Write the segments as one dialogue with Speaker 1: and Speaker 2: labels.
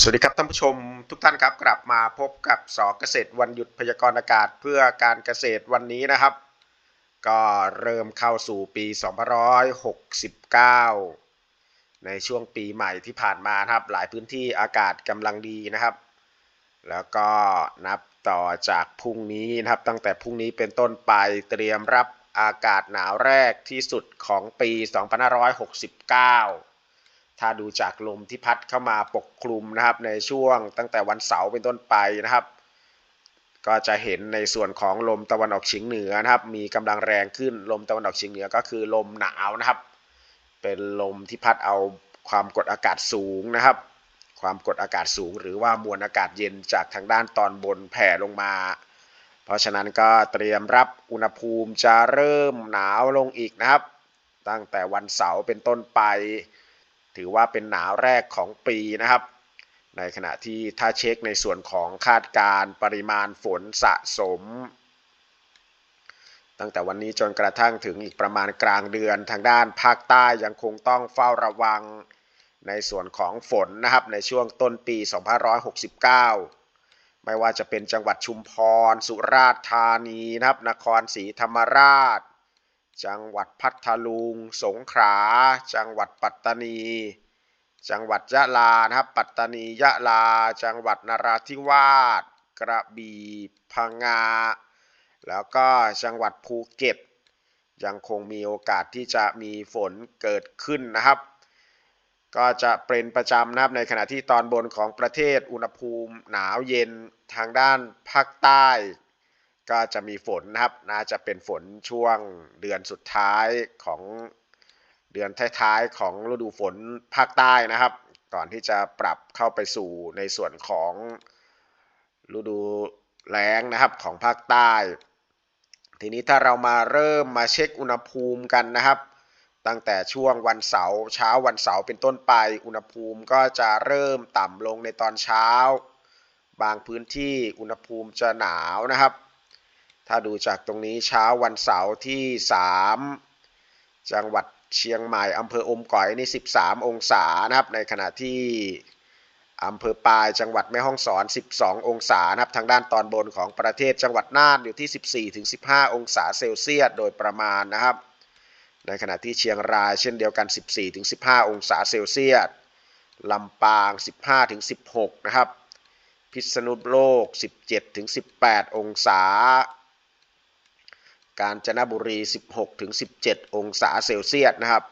Speaker 1: สวัสดีครับท่านผู้ชมทุกท่านครับกลับมาพบกับสอเกษตรวันหยุดพยากรณ์อากาศเพื่อการเกษตรวันนี้นะครับ ก็เริ่มเข้าสู่ปี 2569 ในช่วงปีใหม่ที่ผ่านมาครับ หลายพื้นที่อากาศกำลังดีนะครับ แล้วก็นับต่อจากพรุ่งนี้นะครับ ตั้งแต่พรุ่งนี้เป็นต้นไปเตรียมรับอากาศหนาวแรกที่สุดของปี 2569 ถ้าดูจากลมที่พัดเข้ามาปกคลุมนะครับในช่วงตั้งแต่วันเสาร์เป็นต้นไปนะครับ ก็จะเห็นในส่วนของลมตะวันออกเฉียงเหนือนะครับ มีกำลังแรงขึ้นลมตะวันออกเฉียงเหนือก็คือลมหนาวนะครับ เป็นลมที่พัดเอาความกดอากาศสูงนะครับ ความกดอากาศสูง หรือว่ามวลอากาศเย็นจากทางด้านตอนบนแผ่ลงมา เพราะฉะนั้นก็เตรียมรับอุณหภูมิจะเริ่มหนาวลงอีกนะครับ ตั้งแต่วันเสาร์เป็นต้นไป ถือว่าเป็นหนาวแรกของปีนะครับ ในขณะที่ถ้าเช็คในส่วนของคาดการณ์ปริมาณฝนสะสม ตั้งแต่วันนี้จนกระทั่งถึงอีกประมาณกลางเดือนทางด้านภาคใต้ยังคงต้องเฝ้าระวังในส่วนของฝนนะครับในช่วงต้นปี 2569 ไม่ว่าจะเป็นจังหวัดชุมพร สุราษฎร์ธานีนะครับนครศรีธรรมราช จังหวัดพัทลุง สงขลา จังหวัดปัตตานี จังหวัดยะลานะครับ ปัตตานียะลา จังหวัดนราธิวาส กระบี่พังงา แล้วก็จังหวัดภูเก็ต ยังคงมีโอกาสที่จะมีฝนเกิดขึ้นนะครับ ก็จะเป็นประจำนะครับในขณะที่ตอนบนของประเทศอุณหภูมิหนาวเย็นทางด้านภาคใต้ ก็จะมีฝนนะครับ น่าจะเป็นฝนช่วงเดือนสุดท้ายของเดือนท้ายๆของฤดูฝนภาคใต้นะครับ ก่อนที่จะปรับเข้าไปสู่ในส่วนของฤดูแล้งนะครับของภาคใต้ ทีนี้ถ้าเรามาเริ่มมาเช็คอุณหภูมิกันนะครับ ตั้งแต่ช่วงวันเสาร์เช้าวันเสาร์เป็นต้นไป อุณหภูมิก็จะเริ่มต่ำลงในตอนเช้า บางพื้นที่อุณหภูมิจะหนาวนะครับ ถ้าดูจากตรงนี้เช้าวันเสาร์ที่ 3 จังหวัดเชียงใหม่อำเภออมก๋อยนี่ 13 องศานะครับในขณะที่อำเภอปายจังหวัดแม่ฮ่องสอน 12 องศานะครับทางด้านตอนบนของประเทศจังหวัดน่านอยู่ที่ 14-15 องศาเซลเซียสโดยประมาณนะครับ ในขณะที่เชียงรายเช่นเดียวกัน 14-15 องศาเซลเซียสลำปาง 15-16 นะครับ พิษณุโลก 17-18 องศา กาญจนบุรี 16-17 องศาเซลเซียสนะครับ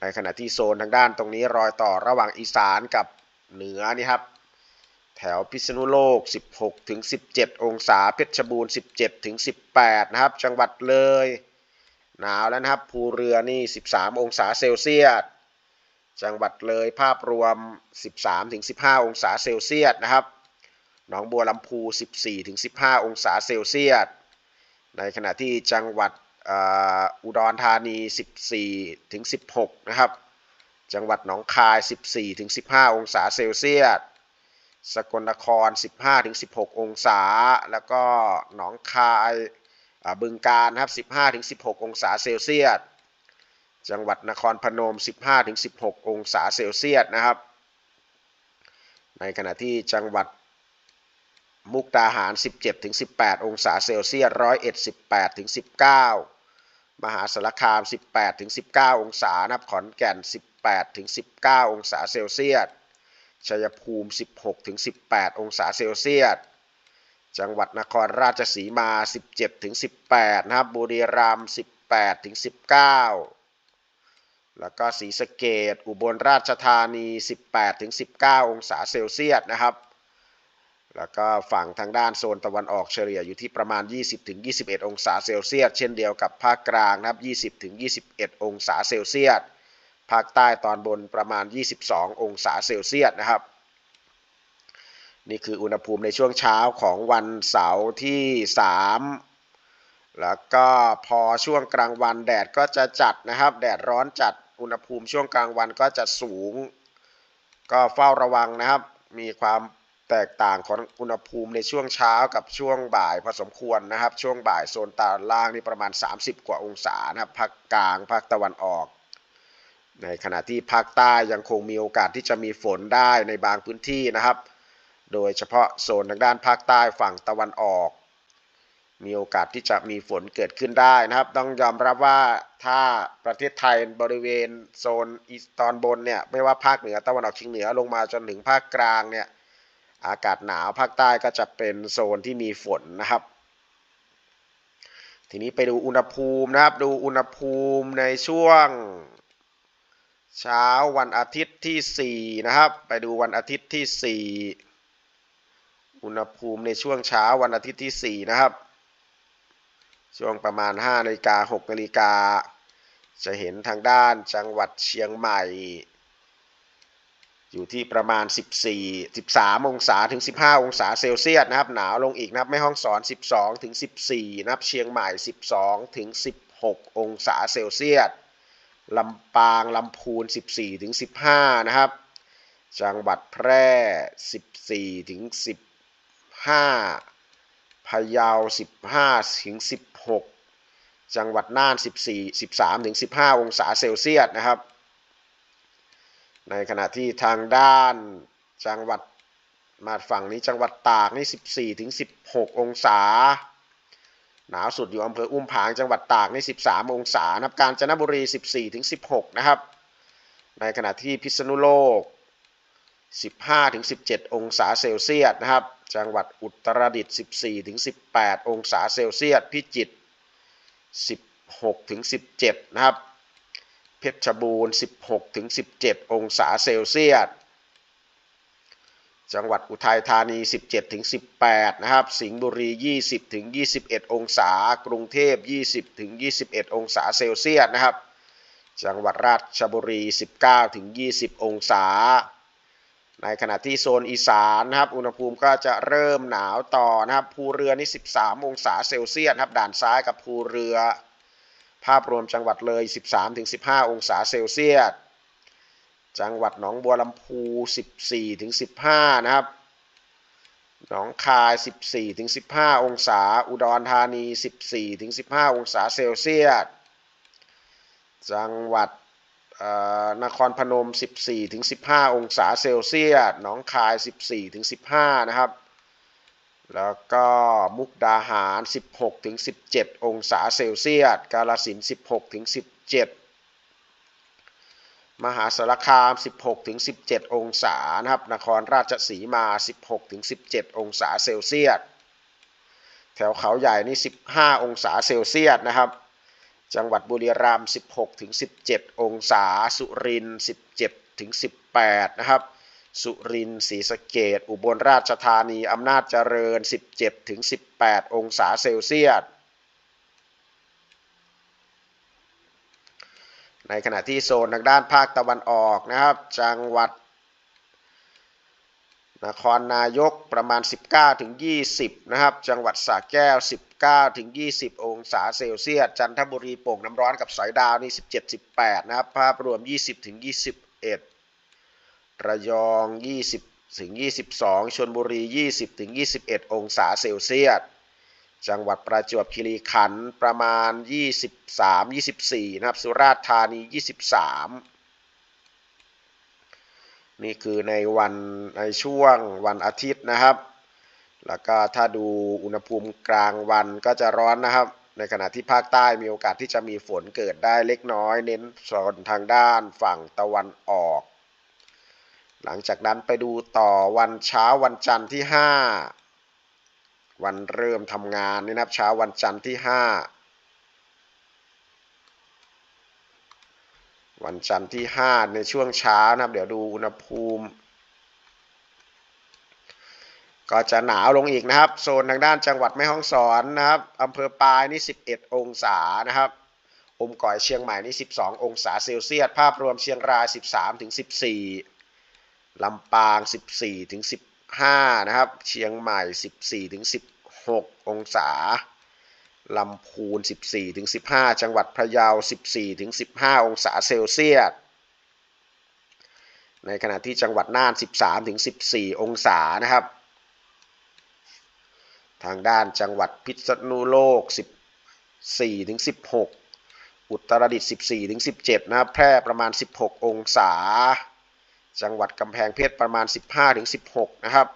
Speaker 1: ในขณะที่โซนทางด้านตรงนี้รอยต่อระหว่างอีสานกับเหนือนี่ครับ แถวพิษณุโลก 16-17 องศาเพชรบูรณ์ 17-18 นะครับ จังหวัดเลย หนาวแล้วนะครับ ภูเรือนี่ 13 องศาเซลเซียส จังหวัดเลยภาพรวม 13-15 องศาเซลเซียสนะครับ หนองบัวลำพู 14-15 องศาเซลเซียส ในขณะที่จังหวัดอุดรธานี 14-16 นะครับ จังหวัดหนองคาย 14-15 องศาเซลเซียส สกลนคร 15-16 องศา แล้วก็หนองคายบึงการนะครับ 15-16 องศาเซลเซียส จังหวัดนครพนม 15-16 องศาเซลเซียสนะครับ ในขณะที่จังหวัด มุกดาหาร 17-18 องศาเซลเซียสร้อยเอ็ด18-19 มหาสารคาม 18-19 องศานะครับขอนแก่น 18-19 องศาเซลเซียสชัยภูมิ 16-18 องศาเซลเซียส จังหวัดนครราชสีมา 17-18 นะครับ บุรีรัมย์ 18-19 แล้วก็ศรีสะเกดอุบลราชธานี 18-19 องศาเซลเซียสนะครับ แล้วก็ฝั่งทางด้านโซนตะวันออกเฉลี่ยอยู่ที่ประมาณ 20-21 องศาเซลเซียส เช่นเดียวกับภาคกลางนะครับ 20-21 องศาเซลเซียส ภาคใต้ตอนบนประมาณ 22 องศาเซลเซียสนะครับ นี่คืออุณหภูมิในช่วงเช้าของวันเสาร์ที่ 3 แล้วก็พอช่วงกลางวันแดดก็จะจัดนะครับ แดดร้อนจัด อุณหภูมิช่วงกลางวันก็จะสูง ก็เฝ้าระวังนะครับ มีความ แตกต่างของอุณหภูมิในช่วงเช้ากับช่วงบ่ายพอสมควรนะครับ ช่วงบ่ายโซนตอนล่างนี่ประมาณ 30 กว่าองศานะครับภาคกลางภาคตะวันออก ในขณะที่ภาคใต้ยังคงมีโอกาสที่จะมีฝนได้ในบางพื้นที่นะครับ โดยเฉพาะโซนทางด้านภาคใต้ฝั่งตะวันออก มีโอกาสที่จะมีฝนเกิดขึ้นได้นะครับ ต้องยอมรับว่าถ้าประเทศไทยบริเวณโซนอีสตอนบนเนี่ยไม่ว่าภาคเหนือตะวันออกเฉียงเหนือลงมาจนถึงภาคกลางเนี่ย อากาศหนาวภาคใต้ก็จะเป็นโซนที่มีฝนนะครับ ทีนี้ไปดูอุณหภูมินะครับ ดูอุณหภูมิในช่วง เช้าวันอาทิตย์ที่ 4 นะครับ ไปดูวันอาทิตย์ที่ 4 อุณหภูมิในช่วงเช้าวันอาทิตย์ที่ 4 นะครับ ช่วงประมาณ5นาฬิกา6นาฬิกาจะเห็นทางด้านจังหวัดเชียงใหม่ อยู่ที่ประมาณ 14 13 องศาถึง 15 องศาเซลเซียสนะครับ หนาวลงอีกนะครับแม่ห้องสอน 12 ถึง 14 นะครับ เชียงใหม่ 12 ถึง 16 องศาเซลเซียสลำปางลำพูน 14 ถึง 15 นะครับ จังหวัดแพร่ 14 ถึง 15 พะเยา 15 ถึง 16 จังหวัดน่าน 14 13 ถึง 15 องศาเซลเซียสนะครับ ในขณะที่ทางด้านจังหวัดมาฝั่งนี้จังหวัดตากนี่14ถึง16 องศา หนาวสุดอยู่อำเภออุ้มผางจังหวัดตากนี่13 องศานะครับกาญจนบุรี 14ถึง16 นะครับ ในขณะที่พิษณุโลก 15ถึง17 องศาเซลเซียสนะครับ จังหวัดอุตรดิตถ์14ถึง18 องศาเซลเซียสพิจิตร16ถึง17 นะครับ เพชรบูรณ์ 16ถึง17 องศาเซลเซียส จังหวัดอุทัยธานี 17ถึง18 นะครับ สิงห์บุรี 20ถึง21 องศา กรุงเทพ 20ถึง21 องศาเซลเซียสนะครับ จังหวัดราชบุรี 19ถึง20 องศา ในขณะที่โซนอีสานนะครับ อุณหภูมิก็จะเริ่มหนาวต่อนะครับ ภูเรือนี่ 13 องศาเซลเซียสครับ ด่านซ้ายกับภูเรือ ภาพรวมจังหวัดเลย 13-15 องศาเซลเซียส จังหวัดหนองบัวลำพู 14-15 นะครับ หนองคาย 14-15 องศา อุดรธานี 14-15 องศาเซลเซียส จังหวัดนครพนม 14-15 องศาเซลเซียส หนองคาย 14-15 นะครับ แล้วก็มุกดาหาร 16ถึง17 องศาเซลเซียส กาลสินธุ์16ถึง17 มหาสารคาม 16ถึง17 องศานะครับ นครราชสีมา 16ถึง17 องศาเซลเซียส แถวเขาใหญ่นี่ 15 องศาเซลเซียสนะครับ จังหวัดบุรีรัมย์ 16ถึง17 องศา สุรินทร์ 17ถึง18 นะครับ สุรินทร์ศรีสะเกดอุบลราชธานี อำนาจเจริญ 17ถึง18 องศาเซลเซียส ในขณะที่โซนทางด้านภาคตะวันออกนะครับ จังหวัด นครนายกประมาณ 19ถึง20 นะครับ จังหวัดสระแก้ว 19ถึง20 องศาเซลเซียส จันทบุรีโป่งน้ำร้อนกับสอยดาวนี่ 17 18 นะครับ ภาพรวม 20ถึง21 ระยอง 20 ถึง 22 ชลบุรี 20 ถึง 21 องศาเซลเซียส จังหวัดประจวบคีรีขันธ์ประมาณ 23 24 นะครับ สุราษฎร์ธานี 23 นี่คือในวันในช่วงวันอาทิตย์นะครับ แล้วก็ถ้าดูอุณหภูมิกลางวันก็จะร้อนนะครับ ในขณะที่ภาคใต้มีโอกาสที่จะมีฝนเกิดได้เล็กน้อย เน้นโซนทางด้านฝั่งตะวันออก หลังจากนั้นไปดูต่อวันเช้าวันจันทร์ที่ 5 วันเริ่มทำงานนี่นะครับเช้าวันจันทร์ที่ 5 วันจันทร์ที่ 5 ในช่วงเช้านะครับ เดี๋ยวดูอุณหภูมิ ก็จะหนาวลงอีกนะครับ โซนทางด้านจังหวัดแม่ฮ่องสอนนะครับอำเภอปายนี่ 11 องศานะครับอมก่อยเชียงใหม่นี่ 12 องศาเซลเซียส ภาพรวมเชียงราย 13ถึง14 ลำปาง 14ถึง15 นะครับ เชียงใหม่ 14ถึง16 องศา ลำพูน 14ถึง15 จังหวัดพะเยา 14ถึง15 องศาเซลเซียส ในขณะที่จังหวัดน่าน 13ถึง14 องศานะครับ ทางด้านจังหวัดพิษณุโลก 14ถึง16 อุตรดิตถ์14ถึง17 นะครับ แพร่ประมาณ 16 องศา จังหวัดกำแพงเพชรประมาณ 15ถึง16 นะครับ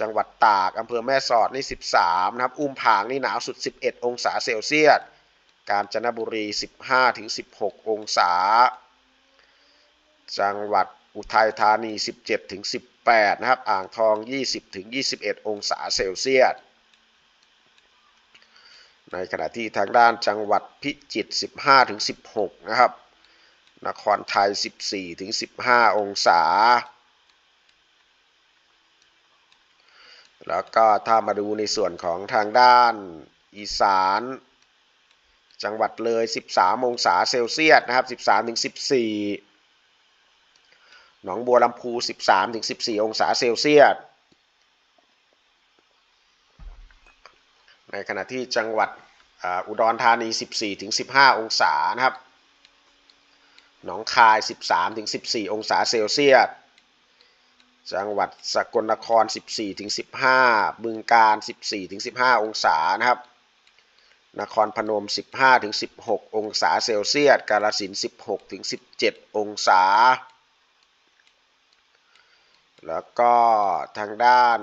Speaker 1: จังหวัดตากอำเภอแม่สอดนี่ 13 นะครับ อุ้มผางนี่หนาวสุด 11 องศาเซลเซียส กาญจนบุรี 15ถึง16 องศา จังหวัดอุทัยธานี 17ถึง18 นะครับ อ่างทอง 20ถึง21 องศาเซลเซียส ในขณะที่ทางด้านจังหวัดพิจิตร 15ถึง16 นะครับ นครไทย 14ถึง15 องศา แล้วก็ถ้ามาดูในส่วนของทางด้านอีสาน จังหวัดเลย 13 องศาเซลเซียสนะครับ 13ถึง14 หนองบัวลำพู 13ถึง14 องศาเซลเซียส ในขณะที่จังหวัดอุดรธานี 14ถึง15 องศานะครับ หนองคาย 13ถึง14 องศาเซลเซียส จังหวัดสกลนคร 14ถึง15 บึงกาฬ14ถึง15 องศานะครับ นครพนม 15ถึง16 องศาเซลเซียส กาฬสินธุ์16ถึง17 องศา แล้วก็ทางด้าน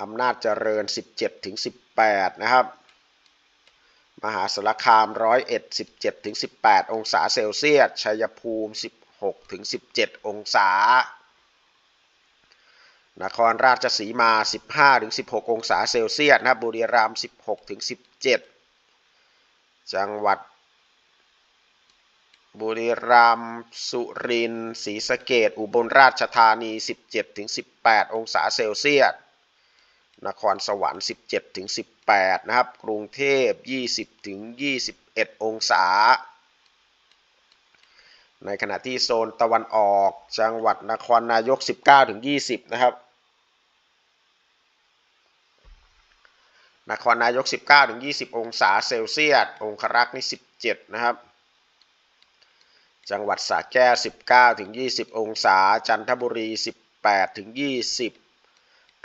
Speaker 1: อำนาจเจริญ 17ถึง18 นะครับ มหาสารคาม101 17ถึง18องศาเซลเซียส ชัยภูมิ16ถึง17องศา นครราชสีมา15ถึง16องศาเซลเซียสนะบุรีรัมย์16ถึง17จังหวัด บุรีรัมย์สุรินทร์ศรีสะเกดอุบลราชธานี 17ถึง18 องศาเซลเซียส นครสวรรค์ 17ถึง 18 นะครับ กรุงเทพ 20 ถึง 21 องศา ในขณะที่โซนตะวันออก จังหวัดนครนายก 19 ถึง 20 นะครับ นครนายก 19 ถึง 20 องศาเซลเซียส องครักษ์นี่17 นะครับ จังหวัดสระแก้ว 19 ถึง 20 องศา จันทบุรี 18 ถึง 20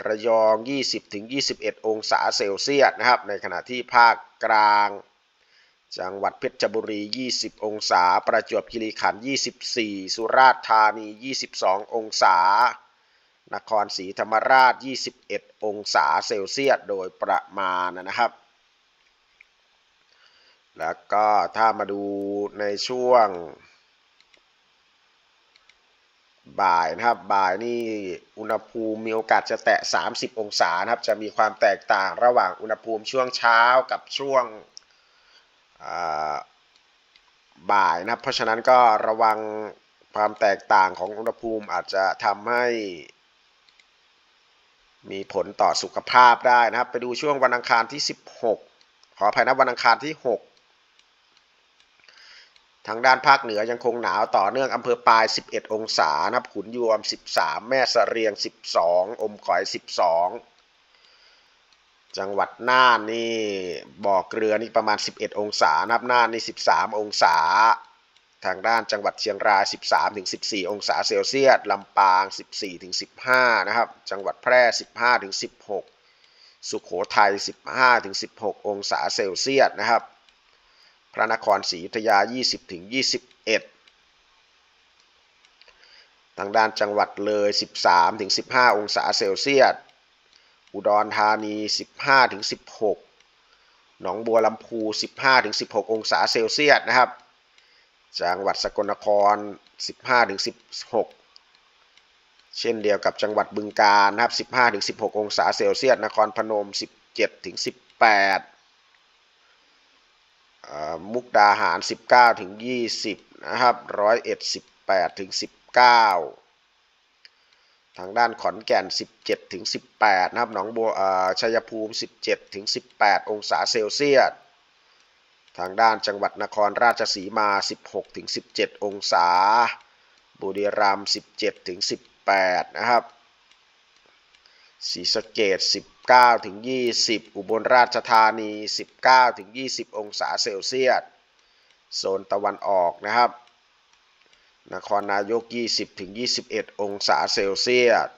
Speaker 1: ระยอง 20ถึง21 องศาเซลเซียสนะครับ ในขณะที่ภาคกลาง จังหวัดเพชรบุรี 20 องศา ประจวบคีรีขันธ์ 24 สุราษฎร์ธานี 22 องศา นครศรีธรรมราช 21 องศาเซลเซียสโดยประมาณนะครับ แล้วก็ถ้ามาดูในช่วง บ่ายนะครับ บ่ายนี่อุณหภูมิมีโอกาสจะแตะ 30 องศานะครับ จะมีความแตกต่างระหว่างอุณหภูมิช่วงเช้ากับช่วงบ่ายนะครับ เพราะฉะนั้นก็ระวังความแตกต่างของอุณหภูมิอาจจะทำให้มีผลต่อสุขภาพได้นะครับ ไปดูช่วงวันอังคารที่ 16 ขออภัยนะวันอังคารที่ 6 ทางด้านภาคเหนือยังคงหนาวต่อเนื่องอำเภอปลาย 11 องศานะครับขุนยวม 13 แม่สะเรียง 12 อมก๋อย 12 จังหวัดน่านนี่บ่อเกลือนี่ประมาณ 11 องศานะครับน่านนี่ 13 องศา ทางด้านจังหวัดเชียงราย 13ถึง14 องศาเซลเซียสลำปาง 14ถึง15 นะครับ จังหวัดแพร่ 15ถึง16 สุขโขทัย 15ถึง16 องศาเซลเซียสนะครับ พระนครศรีอยุธยา 20ถึง21 ทางด้านจังหวัดเลย 13ถึง15 องศาเซลเซียส อุดรธานี 15ถึง16 หนองบัวลำพู 15ถึง16 องศาเซลเซียสนะครับ จังหวัดสกลนคร 15ถึง16เช่นเดียวกับจังหวัดบึงกาฬนะครับ 15ถึง16 องศาเซลเซียส นครพนม 17ถึง18 มุกดาหาร 19 ถึง 20 นะครับร้อยเอ็ด18ถึง19ทางด้านขอนแก่น 17 ถึง 18 นะครับ หนองบัวชัยภูมิ 17 ถึง 18 องศาเซลเซียส ทางด้านจังหวัดนครราชสีมา 16 ถึง 17 องศา บุรีรัมย์ 17 ถึง 18 นะครับศรีสะเกด 19ถึง20 อุบลราชธานี 19ถึง20 องศาเซลเซียส โซนตะวันออกนะครับ นครนายก 20ถึง21 องศาเซลเซียส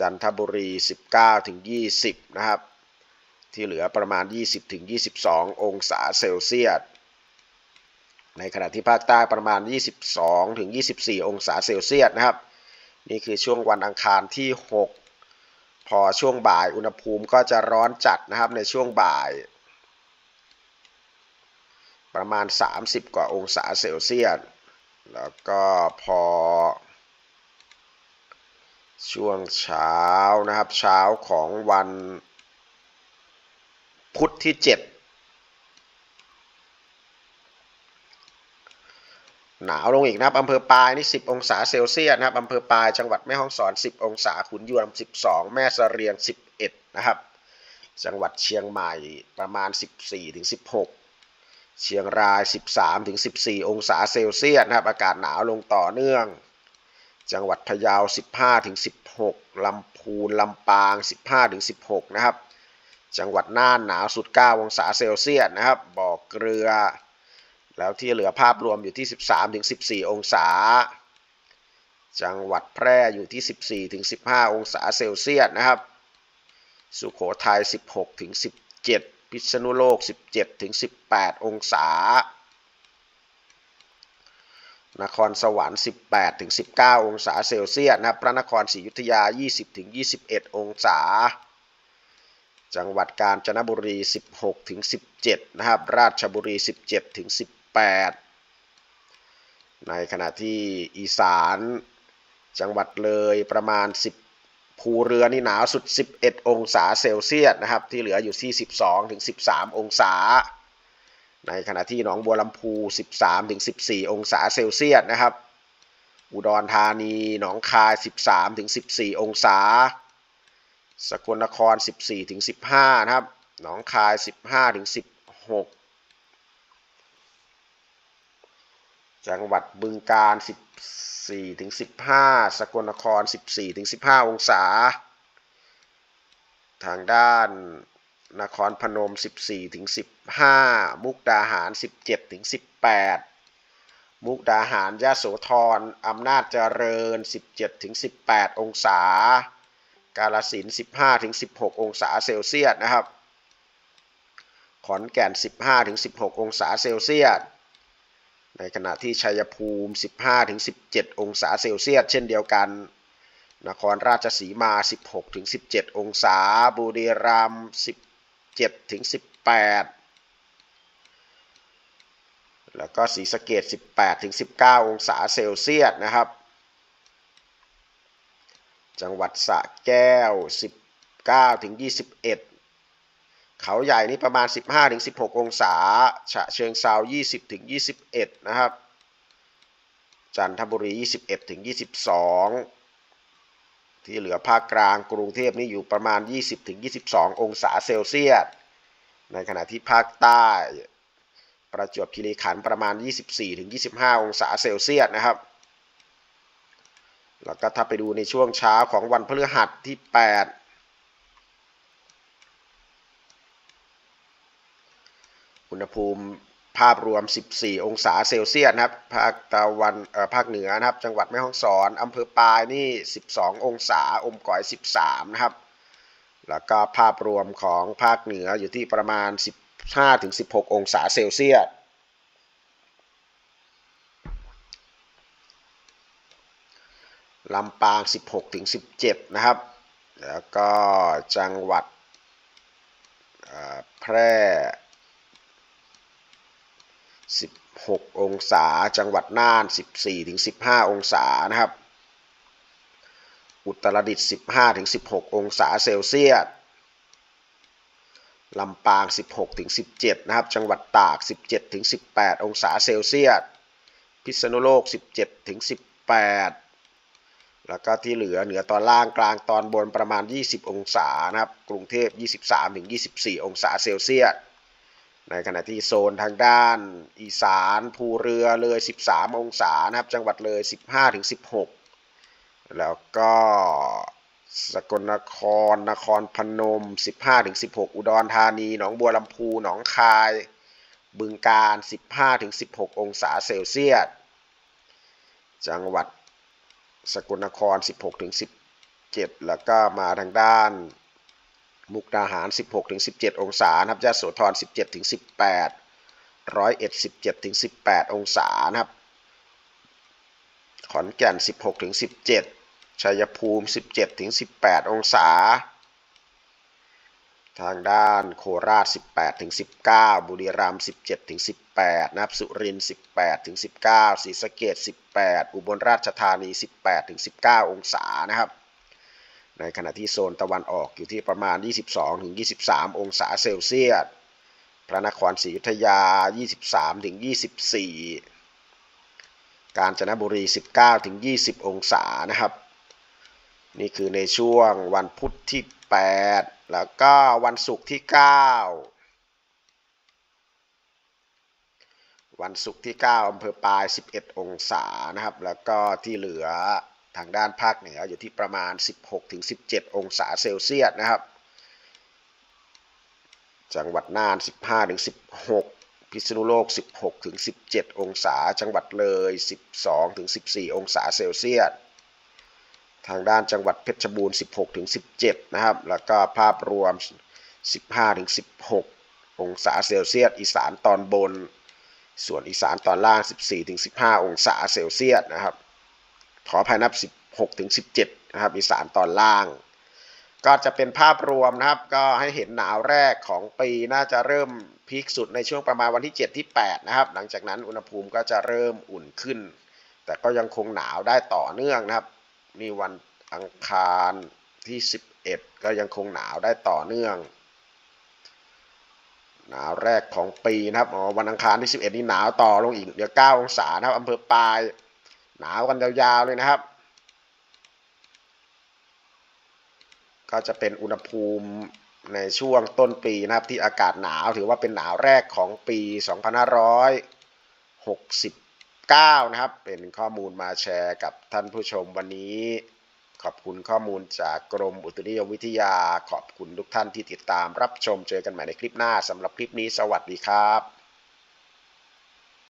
Speaker 1: จันทบุรี 19ถึง20 นะครับ ที่เหลือประมาณ 20ถึง22 องศาเซลเซียส ในขณะที่ภาคใต้ประมาณ 22ถึง24 องศาเซลเซียสนะครับ นี่คือช่วงวันอังคารที่ 6 พอช่วงบ่ายอุณหภูมิก็จะร้อนจัดนะครับในช่วงบ่าย ประมาณ 30 กว่าองศาเซลเซียส แล้วก็พอ ช่วงเช้านะครับเช้าของวันพุธที่ 7 หนาวลงอีกนะครับอำเภอปลายนี่ 10 องศาเซลเซียสนะครับอำเภอปลายจังหวัดแม่ฮ่องสอน 10 องศาขุนยวม 12 แม่เสรียง 11 นะครับ จังหวัดเชียงใหม่ประมาณ 14ถึง16 เชียงราย 13ถึง14 องศาเซลเซียสนะครับ อากาศหนาวลงต่อเนื่อง จังหวัดพะเยา 15ถึง16 ลำพูนลำปาง 15ถึง16 นะครับ จังหวัดน่านหนาวสุด 9 องศาเซลเซียสนะครับบ่อเกลือ แล้วที่เหลือภาพรวมอยู่ที่ 13 ถึง 14 องศา จังหวัดแพร่อยู่ที่ 14 ถึง 15 องศาเซลเซียสนะครับ สุโขทัย 16 ถึง 17 พิษณุโลก 17 ถึง 18 องศา นครสวรรค์ 18 ถึง 19 องศาเซลเซียสนะครับ พระนครศรีอยุธยา 20 ถึง 21 องศาจังหวัดกาญจนบุรี 16 ถึง 17 นะครับ ราชบุรี 17 ถึง 18 ในขณะที่อีสานจังหวัดเลยประมาณ 10 ภูเรือนี่หนาวสุด 11 องศาเซลเซียสนะครับ ที่เหลืออยู่ที่ 12 ถึง 13 องศา ในขณะที่หนองบัวลำพู 13 ถึง 14 องศาเซลเซียสนะครับ อุดรธานีหนองคาย 13 ถึง 14 องศา สกลนคร 14 ถึง 15 นะครับ หนองคาย 15 ถึง 16 จังหวัดบึงกาฬ14ถึง15 สกลนคร 14ถึง15 องศา ทางด้านนครพนม 14ถึง15 มุกดาหาร 17ถึง18 มุกดาหารยะโสธรอำนาจเจริญ 17ถึง18 องศา กาลสิน15ถึง16 องศาเซลเซียสนะครับ ขอนแก่น 15ถึง16 องศาเซลเซียส ในขณะที่ชัยภูมิ 15ถึง17 องศาเซลเซียสเช่นเดียวกัน นครราชสีมา 16ถึง17 องศา บุรีรัมย์ 17ถึง18 แล้วก็ศรีสะเกด18ถึง19 องศาเซลเซียสนะครับ จังหวัดสระแก้ว 19ถึง21 เขาใหญ่นี่ประมาณ 15ถึง16 องศา ฉะเชิงเซา20ถึง21 นะครับ จันทบุรี 21ถึง22 ที่เหลือภาคกลางกรุงเทพนี่อยู่ประมาณ 20ถึง22 องศาเซลเซียส ในขณะที่ภาคใต้ ประจวบคีรีขันธ์ประมาณ 24ถึง25 องศาเซลเซียสนะครับ แล้วก็ถ้าไปดูในช่วงเช้าของวันพฤหัสที่ 8 ณหภูมิภาพรวม 14 องศาเซลเซียสนะครับ ภาคตะวันเอ่อภาคเหนือนะครับ จังหวัดแม่ฮ่องสอนอำเภอปายนี่ 12 องศา อมก๋อย 13 นะครับ แล้วก็ภาพรวมของภาคเหนืออยู่ที่ประมาณ 15-16 องศาเซลเซียส ลำปาง 16-17 นะครับ แล้วก็จังหวัดแพร่ 16 องศา จังหวัดน่าน 14ถึง15 องศานะครับ อุตรดิตถ์15ถึง16 องศาเซลเซียสลำปาง 16ถึง17 นะครับ จังหวัดตาก 17ถึง18 องศาเซลเซียส พิษณุโลก 17ถึง18 แล้วก็ที่เหลือเหนือตอนล่างกลางตอนบนประมาณ 20 องศานะครับ กรุงเทพ 23ถึง24 องศาเซลเซียส ในขณะที่โซนทางด้านอีสานภูเรือเลย 13 องศานะครับ จังหวัดเลย 15 ถึง 16 แล้วก็สกลนคร นครพนม 15 ถึง 16 อุดรธานี หนองบัวลำพู หนองคาย บึงกาฬ15 ถึง 16 องศาเซลเซียส จังหวัดสกลนคร 16 ถึง 17 แล้วก็มาทางด้าน มุกดาหาร 16-17 องศานะครับยะโสธร 17-18 ร้อยเอ็ดสิบเจ็ดถึงสิบแปดองศานะครับ ขอนแก่นสิบหกถึงสิบเจ็ดชัยภูมิสิบเจ็ดถึงสิบแปดองศา ทางด้านโคราช 18-19 บุรีรัมย์ 17-18 นะครับ สุรินทร์ 18-19 ศรีสะเกษ18 อุบลราชธานี 18-19 องศานะครับ ในขณะที่โซนตะวันออกอยู่ที่ประมาณ 22-23 องศาเซลเซียส พระนครศรีอยุธยา 23-24 กาญจนบุรี 19-20 องศานะครับ นี่คือในช่วงวันพุธที่ 8 แล้วก็วันศุกร์ที่ 9 วันศุกร์ที่ 9อำเภอปลาย 11 องศานะครับ แล้วก็ที่เหลือ ทางด้านภาคเหนืออยู่ที่ประมาณ 16-17 องศาเซลเซียสนะครับ จังหวัดน่าน 15-16 พิษณุโลก 16-17 องศา จังหวัดเลย 12-14 องศาเซลเซียส ทางด้านจังหวัดเพชรบูรณ์ 16ถึง17 นะครับ แล้วก็ภาพรวม 15ถึง16 องศาเซลเซียส อีสานตอนบน ส่วนอีสานตอนล่าง 14ถึง15 องศาเซลเซียสนะครับ ขออภัยนับ 16ถึง17นะครับอีสานตอนล่าง ก็จะเป็นภาพรวมนะครับ ก็ให้เห็นหนาวแรกของปีน่าจะเริ่มพีคสุดในช่วงประมาณวันที่ 7 ที่ 8 นะครับ หลังจากนั้นอุณหภูมิก็จะเริ่มอุ่นขึ้น แต่ก็ยังคงหนาวได้ต่อเนื่องนะครับนี่วันอังคารที่ 11 ก็ยังคงหนาวได้ต่อเนื่อง หนาวแรกของปีนะครับอ๋อวันอังคารที่ 11 นี่หนาวต่อลงอีกเดี๋ยว9องศานะครับอำเภอปลาย หนาวกันยาวๆเลยนะครับ ก็จะเป็นอุณหภูมิในช่วงต้นปีนะครับที่อากาศหนาวถือว่าเป็นหนาวแรกของปี 2569 นะครับ เป็นข้อมูลมาแชร์กับท่านผู้ชมวันนี้ ขอบคุณข้อมูลจากกรมอุตุนิยมวิทยา ขอบคุณทุกท่านที่ติดตามรับชมเจอกันใหม่ในคลิปหน้าสำหรับคลิปนี้สวัสดีครับ